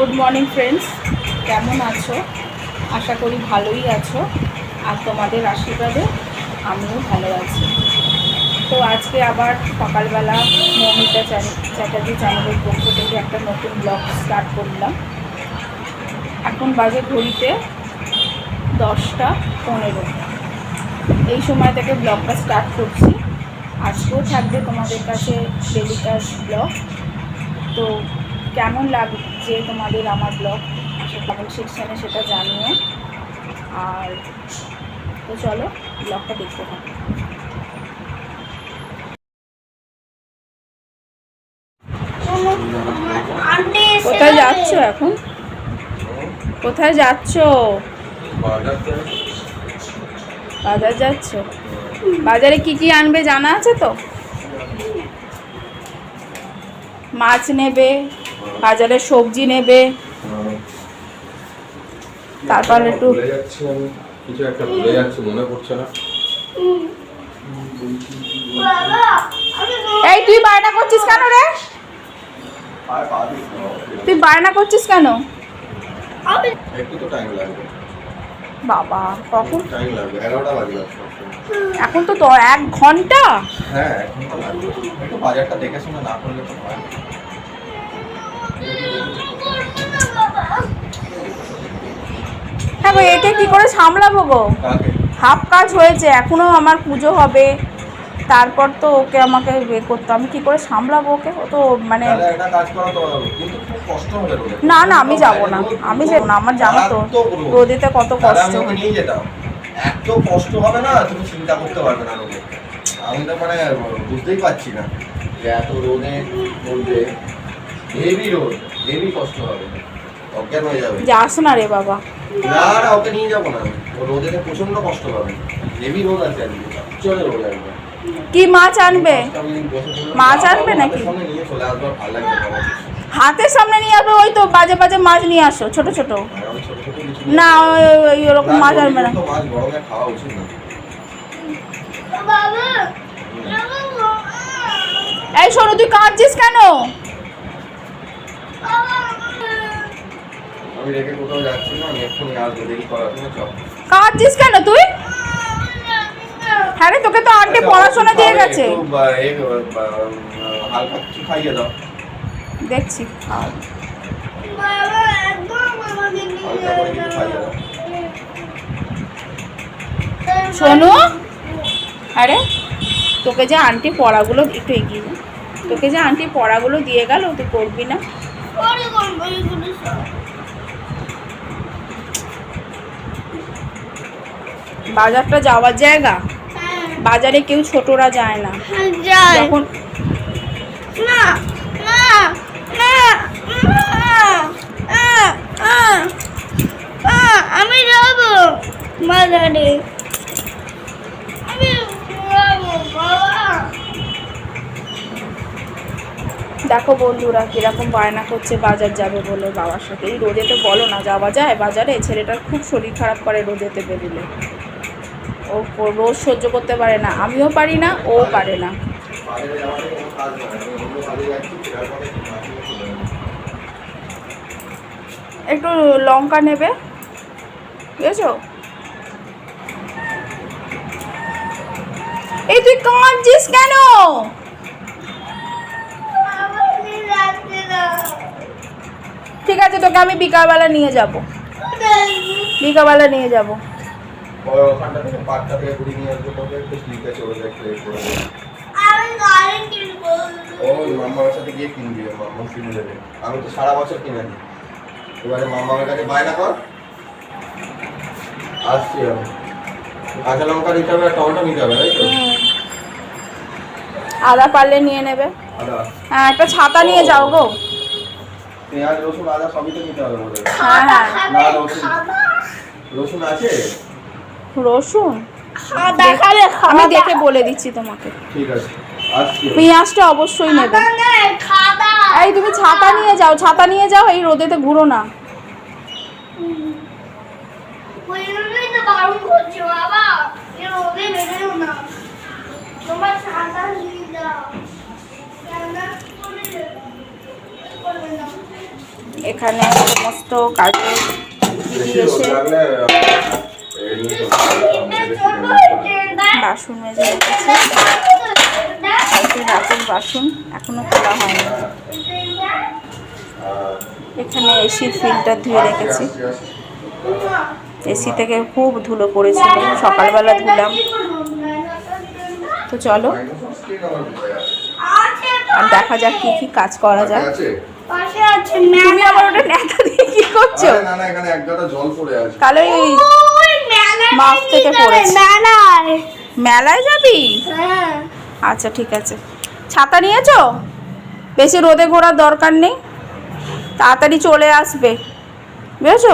Good morning friends কেমন আছো? আশা করি ভালোই আছো। আর তোমাদের আশীর্বাদে আমিও ভালো আছি। তো আজকে আবার সকালবেলা মৌমিতা চ্যাটার্জি চ্যানেলের পক্ষ থেকে একটা নতুন ব্লগ স্টার্ট করলাম। এখন বাজে ঘড়িতে দশটা পনেরো। এই সময় থেকে ব্লগটা স্টার্ট করছি। আজকেও থাকবে তোমাদের কাছে ডেলিকাস ব্লগ তো কেমন লাগছে তোমাদের আমার ব্লগ কমেন্ট সেকশানে সেটা জানিয়ে। আর তো চলো ব্লগটা দেখতে থাকো। কোথায় যাচ্ছ এখন? কোথায় যাচ্ছ। বাজার যাচ্ছ? বাজারে কি কি আনবে জানা আছে তো? মাছ নেবে বাজারে সবজি নেবে। তারপর একটু ভুলে যাচ্ছি আমি। কিছু একটা ভুলে যাচ্ছি মনে পড়ছে না। এই তুই বায়না করছিস কেন রে? তুই বায়না করছিস কেন? একটু তো টাইম লাগবে। বাবা কখন? টাইম লাগবে এগারোটা বাজে যাচ্ছে এখন তো তো এক ঘণ্টা? হ্যাঁ এখন তো লাগবে। একটু বাজারটা দেখে শুনে না করলে তো হয়। হ্যাঁ গো একে কি করে সামলাবো গো? হাফ কাজ হয়েছে এখনও আমার পুজো হবে। তারপর তো ওকে আমাকে ইয়ে করতো আমি কি করে সামলাবো ওকে? ও তো মানে। না না আমি যাব না। আমি যাব না আমার জানো তো। রোদেতে কত কষ্ট। এত হবে না তুমি চিন্তা করতে পারবে না আমি তো মানে বুঝতেই পারছি না যে এত রোদে মধ্যে হেভি রোদ হেভি কষ্ট হবে। অজ্ঞান হয়ে যাবে। যাস না রে বাবা। না না ওকে নিয়ে যাব না। ও রোদেতে প্রচণ্ড কষ্ট পাবে। হেভি রোদ আছে আজকে। চলে রোদ কি মাছ আনবে? মাছ আনবে নাকি? হাতের সামনে নিয়ে আসবে ওই তো বাজে বাজে মাছ নিয়ে আসো ছোট ছোট। না ওই ওরকম মাছ আনবে না। এই সরু তুই কাঁদছিস কেন? আমি রেখে কোথাও যাচ্ছি না আমি এক্ষুনি আসব দেরি করার জন্য চল। কাঁদছিস কেন তুই? হ্যাঁ রে তোকে তো আন্টি পড়াশোনা দিয়ে গেছে। হালকা কিছু খাইয়ে দাও। দেখছি। শোনো আরে তোকে যে আন্টি পড়াগুলো একটু এগিয়ে তোকে যে আন্টি পড়াগুলো দিয়ে গেল তুই করবি না? বাজারটা যাওয়ার জায়গা? বাজারে কেউ ছোটরা যায় না। যখন আমি যাব বাজারে। দেখো বন্ধুরা কীরকম বায়না করছে বাজার যাবে বলে বাবার সাথে। এই রোদেতে বলো না যাওয়া যায় বাজারে? ছেলেটার খুব শরীর খারাপ করে রোদেতে বেরোলে। ও রোজ সহ্য করতে পারে না। আমিও পারি না, ও পারে না। একটু লঙ্কা নেবে, বুঝেছ? এই তুই কাঁদছিস কেন? ঠিক আছে, তোকে আমি বিকালবেলা নিয়ে যাব। বিকালবেলা নিয়ে যাব। ওখানটা থেকে পার্কটা থেকে ঘুরে নিয়ে আসব তোকে একটু স্লিপে চলে যায় এ করে মামার সাথে গিয়ে কিনবি মামা কিনে দেবে আমি তো সারা বছর কিনে দিই এবারে মামার কাছে বায়না কর আসছি আমি কাঁচা লঙ্কা নিতে হবে আর টমেটো নিতে হবে তাই তো আদা পারলে নিয়ে নেবে হ্যাঁ একটা ছাতা নিয়ে যাও গো পেঁয়াজ রসুন আদা সবই তো নিতে হবে হ্যাঁ হ্যাঁ রসুন রসুন আছে রসুন? খাদা আমি দেখে বলে দিচ্ছি তোমাকে। ঠিক আছে পেঁয়াজটা অবশ্যই নেবে। এই তুমি ছাতা নিয়ে যাও ছাতা নিয়ে যাও এই রোদেতে ঘুরো না। এখানে সমস্ত কাজে দিদি এসে বাসন মেজে রেখেছে। কালকে রাতের বাসন এখনও তোলা হয়নি। এখানে এসির ফিল্টার ধুয়ে রেখেছি। এসি থেকে খুব ধুলো পড়েছিল। সকালবেলা ধুলাম। তো চলো আর দেখা যাক কি কি কাজ করা যায়। আছে তুমি আমার ওটা নেতা দিয়ে কি করছ? না মাছ থেকে পড়েছে। মেলায়। মেলায় যাবি? হ্যাঁ। আচ্ছা ঠিক আছে। ছাতা নিয়েছো? বেশি রোদে ঘোরার দরকার নেই। তাড়াতাড়ি চলে আসবে। বুঝেছ?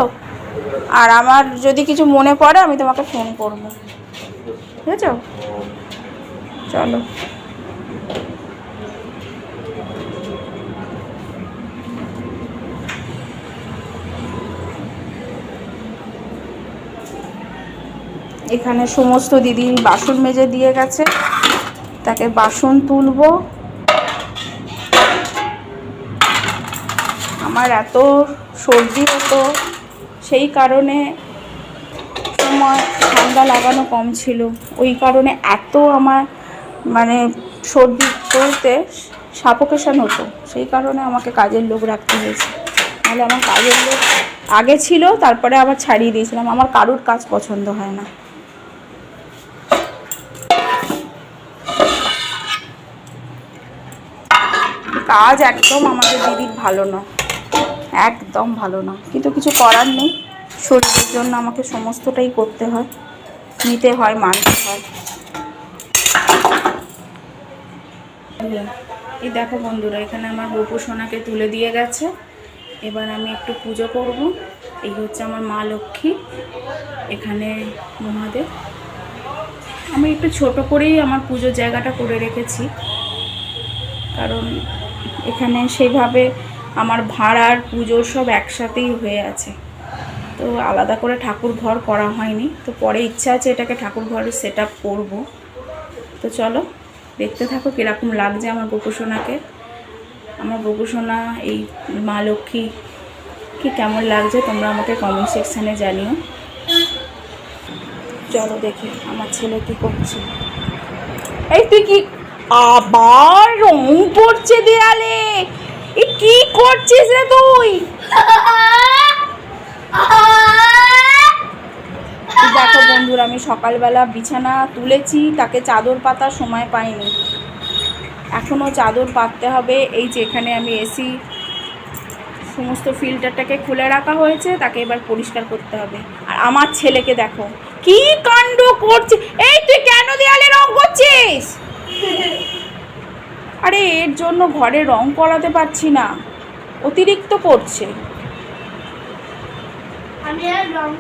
আর আমার যদি কিছু মনে পড়ে আমি তোমাকে ফোন করব। বুঝেছ? চলো। এখানে সমস্ত দিদি বাসন মেজে দিয়ে গেছে। তাকে বাসন তুলবো। আমার এত সর্দি হতো, সেই কারণে সময় ঠান্ডা লাগানো কম ছিল। ওই কারণে এত আমার মানে সর্দি করতে সাপোকেশন হতো। সেই কারণে আমাকে কাজের লোক রাখতে হয়েছে। নাহলে আমার কাজের লোক আগে ছিল, তারপরে আবার ছাড়িয়ে দিয়েছিলাম। আমার কারুর কাজ পছন্দ হয় না। কাজ একদম আমাদের দিদির ভালো না। একদম ভালো না। কিন্তু কিছু করার নেই। শরীরের জন্য আমাকে সমস্তটাই করতে হয়। নিতে হয়, মানতে হয়। এই দেখো বন্ধুরা, এখানে আমার বপু সোনাকে তুলে দিয়ে গেছে। এবার আমি একটু পুজো করব। এই হচ্ছে আমার মা লক্ষ্মী। এখানে মহাদেব। আমি একটু ছোট করেই আমার পুজোর জায়গাটা করে রেখেছি। কারণ এখানে সেইভাবে আমার ভাড়ার পুজোর সব একসাথেই হয়ে আছে। তো আলাদা করে ঠাকুর ঘর করা হয়নি। তো পরে ইচ্ছা আছে এটাকে ঠাকুর ঘরে সেট আপ করব। তো চলো, দেখতে থাকো কীরকম লাগছে আমার গোপুসোনাকে। আমার গোপুসোনা, এই মা লক্ষ্মী, কি কেমন লাগছে তোমরা আমাকে কমেন্ট সেকশানে জানিও। চলো দেখি আমার ছেলে কি করছে। এই তুই কি আবার রং পড়ছে দেয়ালে। এ কি করছিস রে তুই? দেখো বন্ধুরা আমি সকালবেলা বিছানা তুলেছি তাকে চাদর পাতার সময় পাইনি। এখনও চাদর পাততে হবে এই যে এখানে আমি এসি সমস্ত ফিল্টারটাকে খুলে রাখা হয়েছে তাকে এবার পরিষ্কার করতে হবে। আর আমার ছেলেকে দেখো কি কাণ্ড করছে? এই তুই কেন দেয়ালে রং করছিস? আরে এর জন্য ঘরে রং করাতে পারছি না। অতিরিক্ত করছে। আমি আর রং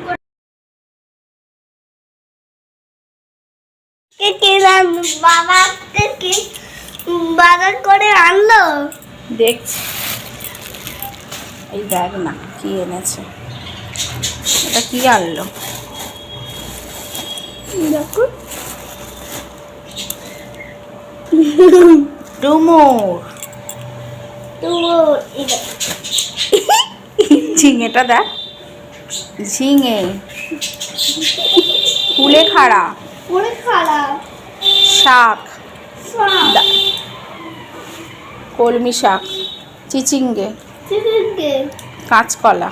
বাবা বাজার করে আনলো? দেখছি। এই দেখ না কি এনেছে। এটা কি আনলো? দেখো ডুমুর তো এটা ঝিঙেটা দেখ। ঝিঙে। ফুলে খাড়া। পুরো খারাপ শাক। কলমি শাক। চিচিঙ্গে। চিকেনকে কাঁচকলা।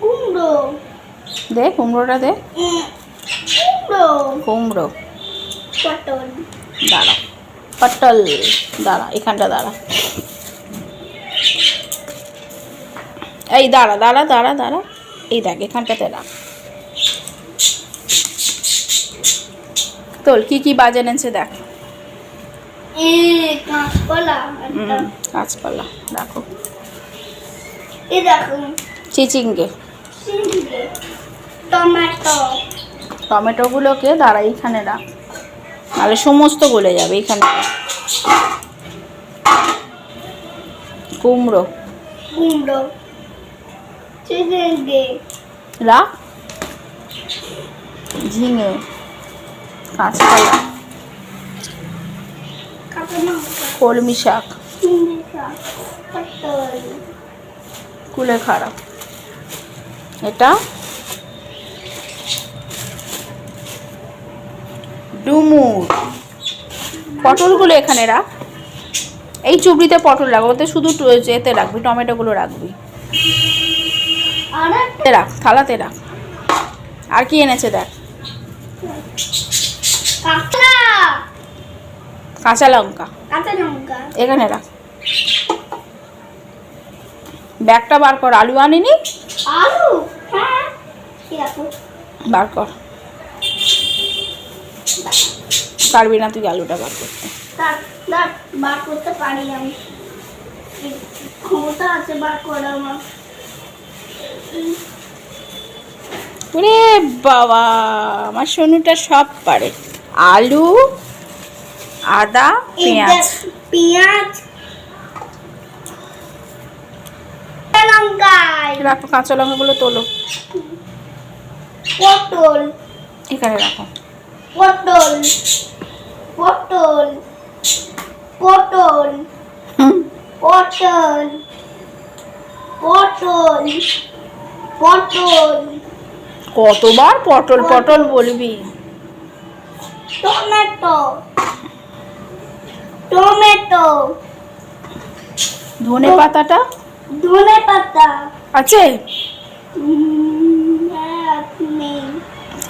কুমড়ো। দে কুমড়োটা দে। কুমড়ো। কুমড়ো। পটল। দাঁড়া। পটল দাঁড়া এখানটা দাঁড়া। এই দাঁড়া দাঁড়া দাঁড়া দাঁড়া। এই দেখ এখানটাতে রাখ তোল কি কি বাজে এনেছে দেখ। কাঁচকলা দেখো। চিচিঙ্গে। টমেটো। টমেটোগুলোকে দাঁড়া এইখানে রাখ। নাহলে সমস্ত গলে যাবে এখানে কুমড়ো। কুমড়ো। রাখ। ঝিঙে। কাঁচকলা কাঁচা কলমি শাক। কুলে খারাপ। এটা? ডুমুর পটলগুলো এখানে রাখ। এই চুবড়িতে পটল রাখ ওতে শুধু এতে রাখবি টমেটোগুলো রাখবি। রাখ থালাতে রাখ। আর কি এনেছে দেখ? কাঁচা। লঙ্কা। লঙ্কা। এখানে রাখ। ব্যাগটা বার কর আলু আনিনি? আলু? হ্যাঁ। বার কর। পারবি না তুই আলুটা বার করতে। বার করতে পারি আমি। ক্ষমতা আছে বার করা আমার। ওরে বাবা আমার সোনুটা সব পারে। আলু আদা পেঁয়াজ। পেঁয়াজ। লঙ্কা রাখো কাঁচা লঙ্কাগুলো তোলো। পটল। এখানে রাখো। পটল। পটল। পটল। পটল। পটল। পটল। কতবার পটল পটল। বলবি? টমেটো। টমেটো। ধনে পাতাটা ধনে পাতা আছে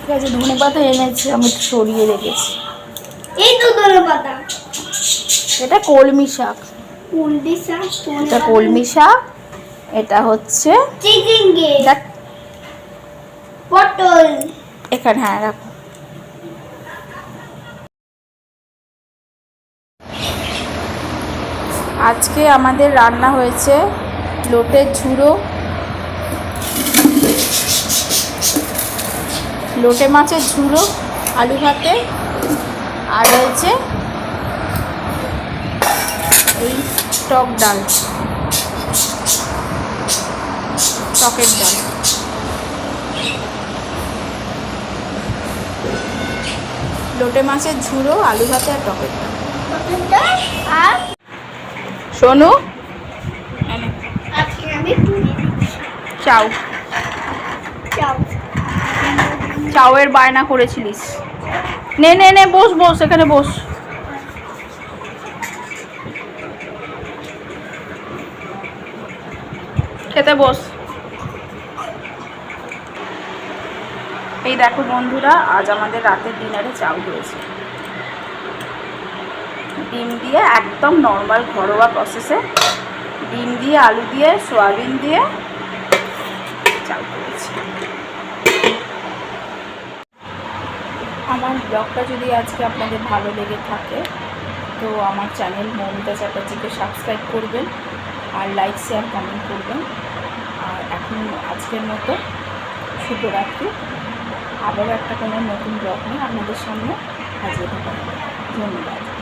ঠিক আছে ধনে পাতা এনেছি আমি একটু সরিয়ে রেখেছি। এই তো ধনে পাতা। এটা কলমি শাক। কুলবি শাক এটা কলমি শাক এটা হচ্ছে চিচিঙ্গে। পটল। এখানে হ্যাঁ রাখো। আজকে আমাদের রান্না হয়েছে লোটের ঝুড়ো লোটে মাছের ঝুড়ো আলু ভাতে আর রয়েছে এই টক ডাল টকের ডাল। লোটে মাছের ঝুড়ো আলু ভাতে আর টকের ডাল। আর সোনু চাউ চাউয়ের বায়না করেছিলিস। নে নে নে, বস বস, এখানে বস। খেতে বস। এই দেখো বন্ধুরা, আজ আমাদের রাতের ডিনারে চাউ হয়েছে। ডিম দিয়ে একদম নর্মাল ঘরোয়া প্রসেসে ডিম দিয়ে আলু দিয়ে, সয়াবিন দিয়ে চাউ করেছি আমার ব্লগটা যদি আজকে আপনাদের ভালো লেগে থাকে, তো আমার চ্যানেল মমিতা চ্যাটার্জিকে সাবস্ক্রাইব করবেন আর লাইক শেয়ার কমেন্ট করবেন। আর এখন আজকের মতো শুভরাত্রি। আবারও একটা কোনো নতুন ব্লগ নিয়ে আপনাদের সামনে হাজির হব। ধন্যবাদ।